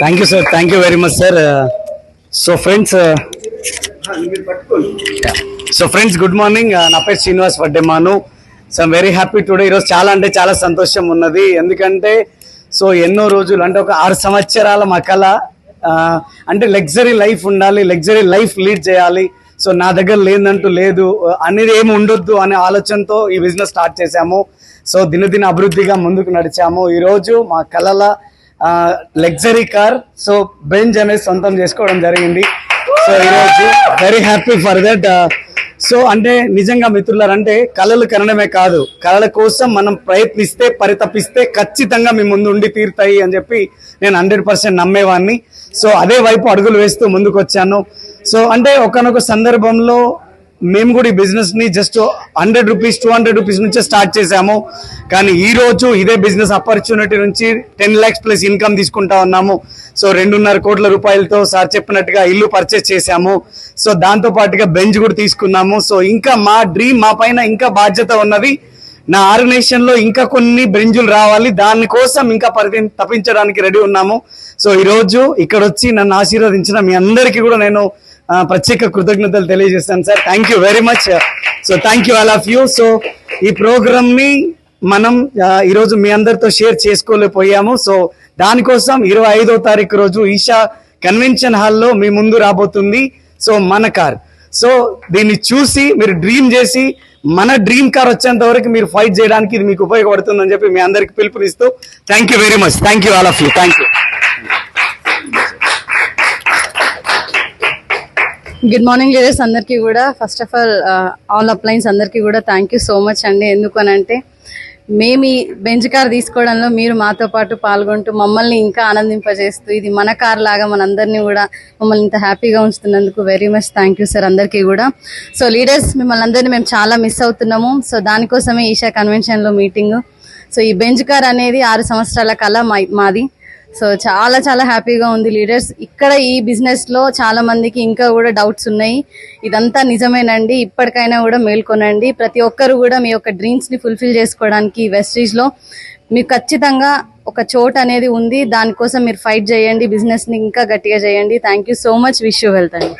Thank you sir thank you very much sir so friends so friends good morning నా పేరు Srinivas Vaddemanu. So I'm very happy today ఈరోజు చాలా అంటే చాలా సంతోషం ఉన్నది. ఎందుకంటే సో ఎన్నో రోజులు అంటే ఒక ఆరు సంవత్సరాల మా కళ అంటే లగ్జరీ లైఫ్ ఉండాలి లగ్జరీ లైఫ్ లీడ్ చేయాలి. సో నా దగ్గర లేదంటూ లేదు. అనేది ఏమి ఉండొద్దు అనే ఆలోచనతో ఈ బిజినెస్ స్టార్ట్ చేశాము. సో దినదిన అభివృద్ధిగా ముందుకు నడిచాము. ఈరోజు మా కళల లగ్జరీ కార్ సో బెంజ్ అనేది సొంతం చేసుకోవడం జరిగింది. సో ఈరోజు very happy for that so అంటే నిజంగా మిత్రులారు అంటే కళలు కనడమే కాదు. కళల కోసం మనం ప్రయత్నిస్తే పరితపిస్తే ఖచ్చితంగా మీ ముందు ఉండి తీరుతాయి అని చెప్పి నేను హండ్రెడ్ పర్సెంట్ నమ్మేవాడిని సో అదే వైపు అడుగులు వేస్తూ ముందుకు వచ్చాను సో అంటే ఒకనొక సందర్భంలో మేము కూడా ఈ బిజినెస్ని just hundred rupees two hundred rupees నుంచే స్టార్ట్ చేసాము కానీ ఈ రోజు ఇదే బిజినెస్ ఆపర్చునిటీ నుంచి టెన్ లాక్స్ ప్లస్ ఇన్కమ్ తీసుకుంటా ఉన్నాము. సో రెండున్నర కోట్ల రూపాయలతో సార్ చెప్పినట్టుగా ఇల్లు పర్చేస్ చేశాము. సో దాంతో పాటుగా బెంచ్ కూడా తీసుకున్నాము. సో ఇంకా మా డ్రీమ్ మా పైన ఇంకా బాధ్యత ఉన్నది. నా ఆర్గనైజేషన్లో ఇంకా కొన్ని బెంజులు రావాలి. దానికోసం ఇంకా పరిధి తప్పించడానికి రెడీ ఉన్నాము. సో ఈ రోజు ఇక్కడ వచ్చి నన్ను ఆశీర్వదించిన మీ అందరికీ కూడా నేను ప్రత్యేక కృతజ్ఞతలు తెలియజేస్తాను sir thank you very much so thank you all of you so ఈ ప్రోగ్రామ్ని మనం ఈరోజు మీ అందరితో షేర్ చేసుకోలేకపోయాము. సో దానికోసం ఇరవై ఐదో తారీఖు రోజు ఈషా కన్వెన్షన్ హాల్లో మీ ముందు రాబోతుంది. సో మన కార్. సో దీన్ని చూసి మీరు డ్రీమ్ చేసి మన డ్రీమ్ కార్ వచ్చేంత వరకు మీరు ఫైట్ చేయడానికి ఇది మీకు ఉపయోగపడుతుందని చెప్పి మీ అందరికి పిలుపునిస్తూ thank you very much thank you all of you thank you good morning leaders అందరికీ కూడా. First of all all uplines అందరికీ కూడా థ్యాంక్ యూ సో మచ్ అండి. ఎందుకు అని అంటే మేము ఈ బెంచ్ కార్ తీసుకోవడంలో మీరు మాతో పాటు పాల్గొంటూ మమ్మల్ని ఇంకా ఆనందింపజేస్తూ ఇది మన కార్ లాగా మనందరినీ కూడా మమ్మల్ని ఇంత హ్యాపీగా ఉంచుతున్నందుకు very much thank you sir అందరికీ కూడా. సో లీడర్స్ మిమ్మల్ని అందరినీ మేము చాలా మిస్ అవుతున్నాము. సో దానికోసమే ఈషా కన్వెన్షన్లో మీటింగ్ సో ఈ బెంచ్ కార్ అనేది ఆరు సంవత్సరాల కళ మా- మాది. సో చాలా చాలా హ్యాపీగా ఉంది లీడర్స్. ఇక్కడ ఈ బిజినెస్లో చాలా మందికి ఇంకా కూడా డౌట్స్ ఉన్నాయి. ఇదంతా నిజమేనండి. ఇప్పటికైనా కూడా మేల్కొనండి. ప్రతి ఒక్కరు కూడా మీ యొక్క డ్రీమ్స్ని ఫుల్ఫిల్ చేసుకోవడానికి వెస్టీజ్లో మీకు ఖచ్చితంగా ఒక చోట్ అనేది ఉంది. దానికోసం మీరు ఫైట్ చేయండి. బిజినెస్ని ఇంకా గట్టిగా చేయండి. Thank you so much wish you వెళ్తాను